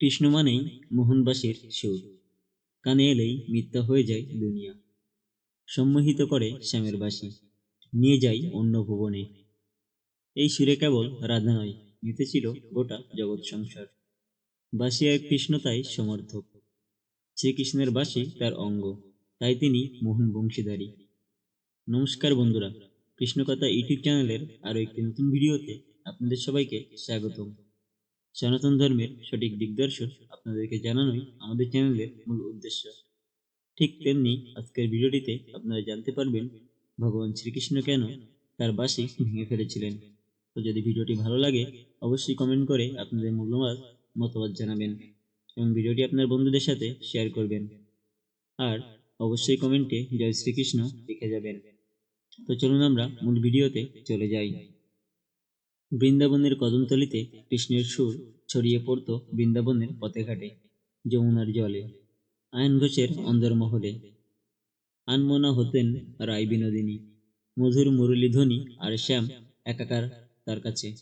কৃষ্ণ মানেই মোহনবাসীর সুর। কানে এলেই মিথ্যা হয়ে যায় দুনিয়া। সম্মোহিত করে শ্যামের বাসী নিয়ে যায় অন্য ভুবনে। এই সুরে কেবল রাধা নয় মেতেছিল গোটা জগৎ সংসার। বাসী এক কৃষ্ণ তাই সমর্থক। শ্রীকৃষ্ণের বাসী তার অঙ্গ, তাই তিনি মোহন বংশীধারী নমস্কার বন্ধুরা, কৃষ্ণকথা ইউটিউব চ্যানেলের আরও একটি নতুন ভিডিওতে আপনাদের সবাইকে স্বাগতম। সনাতন ধর্মের সঠিক দিগদর্শন আপনাদেরকে জানানোই আমাদের চ্যানেলের মূল উদ্দেশ্য। ঠিক তেমনি আজকের ভিডিওটিতে আপনারা জানতে পারবেন, ভগবান শ্রীকৃষ্ণ কেন তার বাসি ভেঙে ফেলেছিলেন। তো যদি ভিডিওটি ভালো লাগে, অবশ্যই কমেন্ট করে আপনাদের মূল্যবান মতামত জানাবেন এবং ভিডিওটি আপনার বন্ধুদের সাথে শেয়ার করবেন। আর অবশ্যই কমেন্টে জয় শ্রীকৃষ্ণ লিখে যাবেন। তো চলুন আমরা মূল ভিডিওতে চলে যাই। বৃন্দাবনের কদমতলিতে কৃষ্ণের সুর ছড়িয়ে পড়ত বৃন্দাবনের পথে ঘাটে, যমুনার জলে। আয়ন ঘোষের অন্দরমহলে আনমনা হতেন রায় বিনোদিনী। মধুর মুরলীধ্বনি আর শ্যাম একাকার তার কাছে।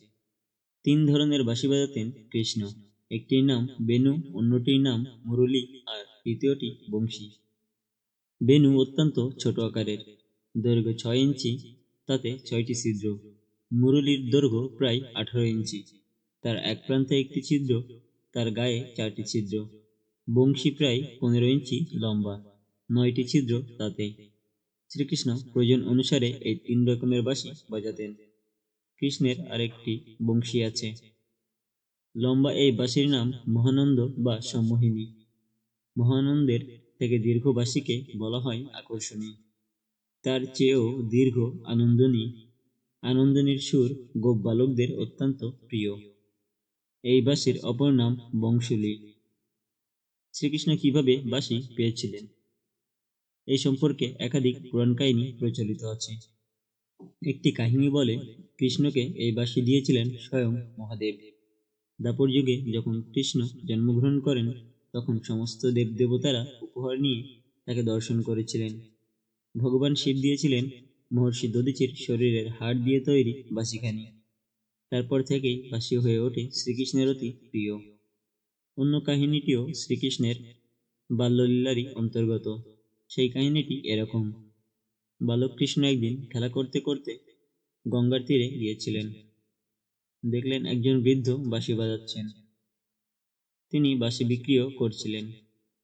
তিন ধরনের বাঁশি বাজাতেন কৃষ্ণ। একটির নাম বেনু, অন্যটির নাম মুরলী আর তৃতীয়টি বংশী। বেনু অত্যন্ত ছোট আকারের। দৈর্ঘ্য ছয় ইঞ্চি, তাতে ছয়টি ছিদ্র। মুরলীর দৈর্ঘ্য প্রায় আঠারো ইঞ্চি। তার এক প্রান্তে একটি ছিদ্র, তার গায়ে চারটি ছিদ্র। বংশী প্রায় পনেরো ইঞ্চি লম্বা। নয়টি ছিদ্র তাতে। শ্রীকৃষ্ণ প্রয়োজন অনুসারে এই তিন রকমের বাঁশি বাজাতেন। কৃষ্ণের আরেকটি বংশী আছে। লম্বা এই বাঁশির নাম মহানন্দ বা সম্মোহিনী। মহানন্দের থেকে দীর্ঘ বাঁশিকে বলা হয় আকর্ষণী। তার চেয়েও দীর্ঘ, আনন্দনী আনন্দনীর সুর গোপ বালকদের অত্যন্ত প্রিয়। এই বাঁশির অপর নাম বংশুলী। শ্রীকৃষ্ণ কীভাবে বাঁশি পেয়েছিলেন? এই সম্পর্কে একাধিক পুরাণ কাহিনী প্রচলিত আছে। একটি কাহিনী বলে, কৃষ্ণকে এই বাঁশি দিয়েছিলেন স্বয়ং মহাদেব। দাপর যুগে যখন কৃষ্ণ জন্মগ্রহণ করেন, তখন সমস্ত দেবদেবতারা উপহার নিয়ে তাকে দর্শন করেছিলেন। ভগবান শিব দিয়েছিলেন মহর্ষি দধিচির শরীরের হাড় দিয়ে তৈরি বাসিখানি। তারপর থেকেই বাসি হয়ে ওঠে শ্রীকৃষ্ণের অতি প্রিয়। অন্য কাহিনীটিও শ্রীকৃষ্ণের বাল্যলীলারই অন্তর্গত। সেই কাহিনীটি এরকম। বালকৃষ্ণ একদিন খেলা করতে করতে গঙ্গার তীরে গিয়েছিলেন। দেখলেন একজন বৃদ্ধ বাঁশি বাজাচ্ছেন। তিনি বাঁশি বিক্রিও করছিলেন।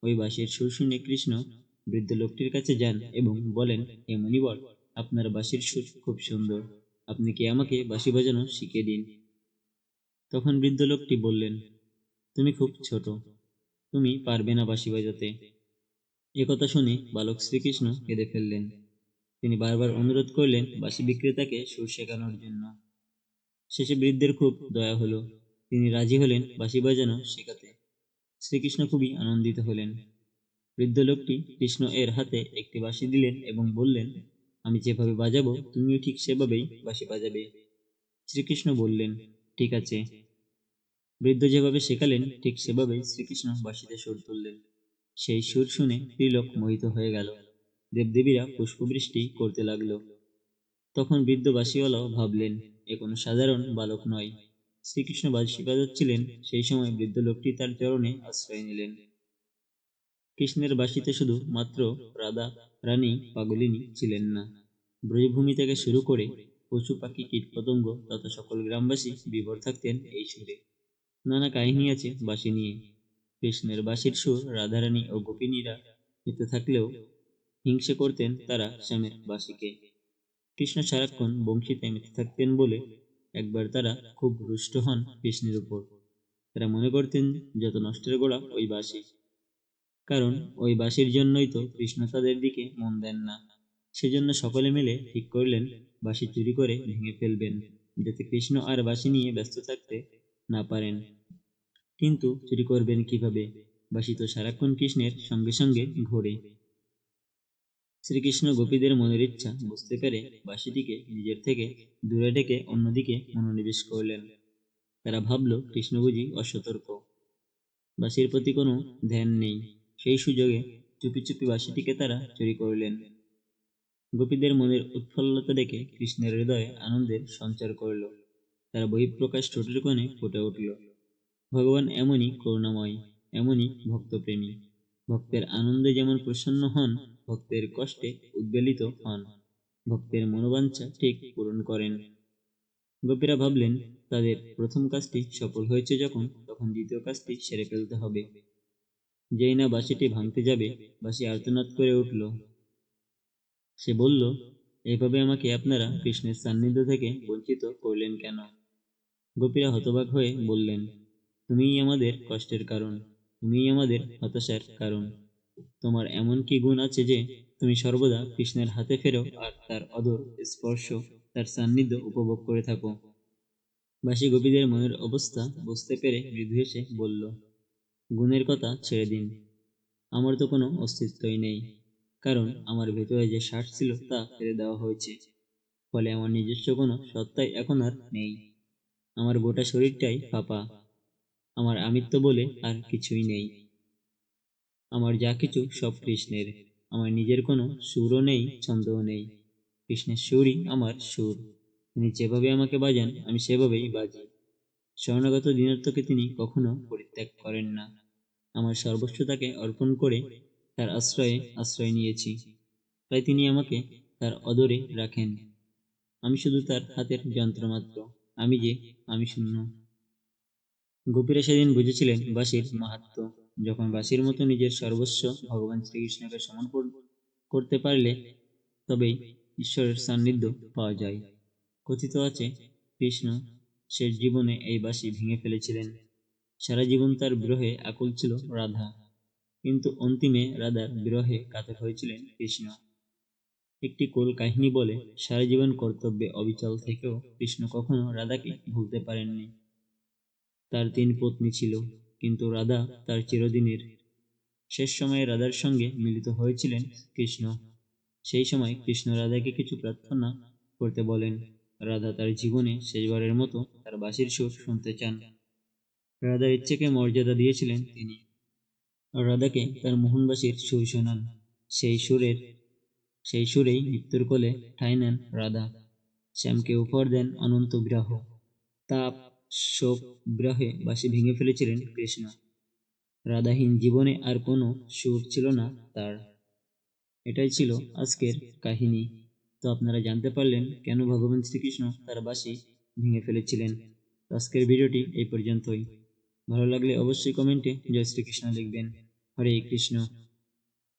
ওই বাঁশির সুর শুনে কৃষ্ণ বৃদ্ধ লোকটির কাছে যান এবং বলেন, হে মণিবর আপনার বাঁশির সুর খুব সুন্দর। আপনি কি আমাকে বাঁশি বাজানো শিখিয়ে দিন? তখন বৃদ্ধ লোকটি বললেন, তুমি খুব ছোট, তুমি পারবে না বাঁশি বাজাতে। একথা শুনে বালক শ্রীকৃষ্ণ কেঁদে ফেললেন। তিনি বারবার অনুরোধ করলেন বাঁশি বিক্রেতাকে সুর শেখানোর জন্য। শেষে বৃদ্ধের খুব দয়া হলো। তিনি রাজি হলেন বাঁশি বাজানো শেখাতে। শ্রীকৃষ্ণ খুবই আনন্দিত হলেন। বৃদ্ধ লোকটি কৃষ্ণ এর হাতে একটি বাঁশি দিলেন এবং বললেন আমি যেভাবে বাজাবো, তুমিও ঠিক সেভাবেই বাঁশি বাজাবে। শ্রীকৃষ্ণ বললেন, ঠিক আছে। বৃদ্ধ যেভাবে শেখালেন, ঠিক সেভাবেই শ্রীকৃষ্ণ বাঁশিতে সুর তুললেন। সেই সুর শুনে ত্রিলোক মোহিত হয়ে গেল। দেবদেবীরা পুষ্পবৃষ্টি করতে লাগল। তখন বৃদ্ধ বাসিওয়ালাও ভাবলেন, এ কোনো সাধারণ বালক নয়। শ্রীকৃষ্ণ বাসি বাজাচ্ছিলেন, সেই সময় বৃদ্ধ লোকটি তার চরণে আশ্রয় নিলেন। কৃষ্ণের বাসিতে শুধু মাত্র রাধা রানী পাগলিনী ছিলেন না। ব্রজভূমি থেকে শুরু করে পশু, পাখি, কীটপতঙ্গ তথা সকল গ্রামবাসী বিভোর থাকতেন এই সুরে। নানা কাহিনী আছে বাসি নিয়ে। কৃষ্ণের বাসির সুর রাধারানী ও গোপিনীরা পেতে থাকলেও হিংসে করতেন তারা শ্যামের বাসিকে কৃষ্ণ সারাক্ষণ বংশীতে মেতে থাকতেন বলে একবার তারা খুব রুষ্ট হন কৃষ্ণের উপর। তারা মনে করতেন, যত নষ্টের গোড়া, ওই বাসি কারণ ওই বাসির জন্যই তো কৃষ্ণ তাদের দিকে মন দেন না। সেজন্য সকলে মিলে ঠিক করলেন বাসি চুরি করে ভেঙে ফেলবেন, যাতে কৃষ্ণ আর বাসি নিয়ে ব্যস্ত থাকতে না পারেন। কিন্তু চুরি করবেন কীভাবে? বাসি তো সারাক্ষণ কৃষ্ণের সঙ্গে সঙ্গে ঘোরে। শ্রীকৃষ্ণ গোপীদের মনের ইচ্ছা বুঝতে পেরে বাসিটিকে নিজের থেকে দূরে ডেকে অন্যদিকে মনোনিবেশ করলেন। তারা ভাবল, কৃষ্ণ বুঝি অসতর্ক। বাসির প্রতি কোনো ধ্যান নেই। সেই সুযোগে চুপি চুপি বাসিটিকে তারা চুরি করলেন। গোপীদের মনের উৎফুল্লতা দেখে কৃষ্ণের হৃদয়ে আনন্দের সঞ্চার করল। তারা বহিঃপ্রকাশ ঠোঁটের কোণে ফুটে উঠল। ভগবান এমনই করুণাময়, এমনই ভক্তপ্রেমী। ভক্তের আনন্দে যেমন প্রসন্ন হন, ভক্তের কষ্টে উদ্বেলিত হন। ভক্তের মনোবাঞ্ছা ঠিক পূরণ করেন। গোপীরা ভাবলেন, তাদের প্রথম কাজটি সফল হয়েছে যখন, তখন দ্বিতীয় কাজটি সেরে ফেলতে হবে। যেই না বাসিটি ভাঙতে যাবে বাসি আর্তনাদ করে উঠল। সে বলল এভাবে আমাকে আপনারা কৃষ্ণের সান্নিধ্য থেকে বঞ্চিত করলেন কেন? গোপীরা হতবাক হয়ে বললেন, তুমিই আমাদের কষ্টের কারণ, তুমিই আমাদের হতাশার কারণ। তোমার এমন কি গুণ আছে যে, তুমি সর্বদা কৃষ্ণের হাতে ফেরো আর তার অদর স্পর্শ, তার সান্নিধ্য উপভোগ করে থাকো। বাসী গোপীদের মনের অবস্থা বুঝতে পেরে মৃদু এসে বলল গুণের কথা ছেড়ে দিন। আমার তো কোনো অস্তিত্বই নেই, কারণ আমার ভেতরে যে শ্বাস ছিল তা ফেলে দেওয়া হয়েছে। ফলে আমার নিজস্ব কোনো সত্তাই এখন আর নেই। আমার গোটা শরীরটাই ফাঁপা। আমার আমিত্ব বলে আর কিছুই নেই। আমার যা কিছু সব কৃষ্ণের। আমার নিজের কোনো সুরও নেই, ছন্দও নেই। কৃষ্ণের সুরই আমার সুর। তিনি যেভাবে আমাকে বাজান, আমি সেভাবেই বাজি। শরণাগত দিনার্থকে তিনি কখনো পরিত্যাগ করেন না। আমার সর্বস্ব তাকে অর্পণ করে তার আশ্রয়ে আশ্রয় নিয়েছি। তাই তিনি আমাকে তার অদরে রাখেন। আমি শুধু তার হাতের যন্ত্রমাত্র আমি যে আমি শূন্য। গোপীরা সেদিন বুঝেছিলেন বাসির মাহাত্ম। যখন বাসির মতো নিজের সর্বস্ব ভগবান শ্রীকৃষ্ণকে সমর্পণ করতে পারলে তবেই ঈশ্বরের সান্নিধ্য পাওয়া যায়। কথিত আছে, কৃষ্ণ শেষ জীবনে এই বাসি ভেঙে ফেলেছিলেন। সারা জীবন তার বিরহে আকুল ছিল রাধা। কিন্তু অন্তিমে রাধার বিরহে কাতর হয়েছিলেন কৃষ্ণ। একটি কোল কাহিনী বলে, সারা জীবন কর্তব্যে অবিচল থেকেও কৃষ্ণ কখনো রাধাকে ভুলতে পারেননি। তার তিন পত্নী ছিল, কিন্তু রাধা তার চিরদিনের। শেষ সময়ে রাধার সঙ্গে মিলিত হয়েছিলেন কৃষ্ণ। সেই সময় কৃষ্ণ রাধাকে কিছু প্রার্থনা করতে বলেন। রাধা তার জীবনে শেষবারের মতো তার বাঁশির সুর শুনতে চান। রাধার ইচ্ছেকে মর্যাদা দিয়েছিলেন তিনি। রাধাকে তার মোহনবাসীর সুর শোনান। সেই সুরের, সেই সুরেই মৃত্যুর কোলে ঠাঁই নেন রাধা। শ্যামকে উপহার দেন অনন্ত বিরাহ। তাপ, শোক বিরহে বাসি ভেঙে ফেলেছিলেন কৃষ্ণ। রাধাহীন জীবনে আর কোনো সুর ছিল না তার। এটাই ছিল আজকের কাহিনী। তো আপনারা জানতে পারলেন কেন ভগবান শ্রীকৃষ্ণ তার বাসি ভেঙে ফেলেছিলেন। আজকের ভিডিওটি এই পর্যন্তই। ভালো লাগলে অবশ্যই কমেন্টে জয় শ্রীকৃষ্ণ লিখবেন। হরে কৃষ্ণ।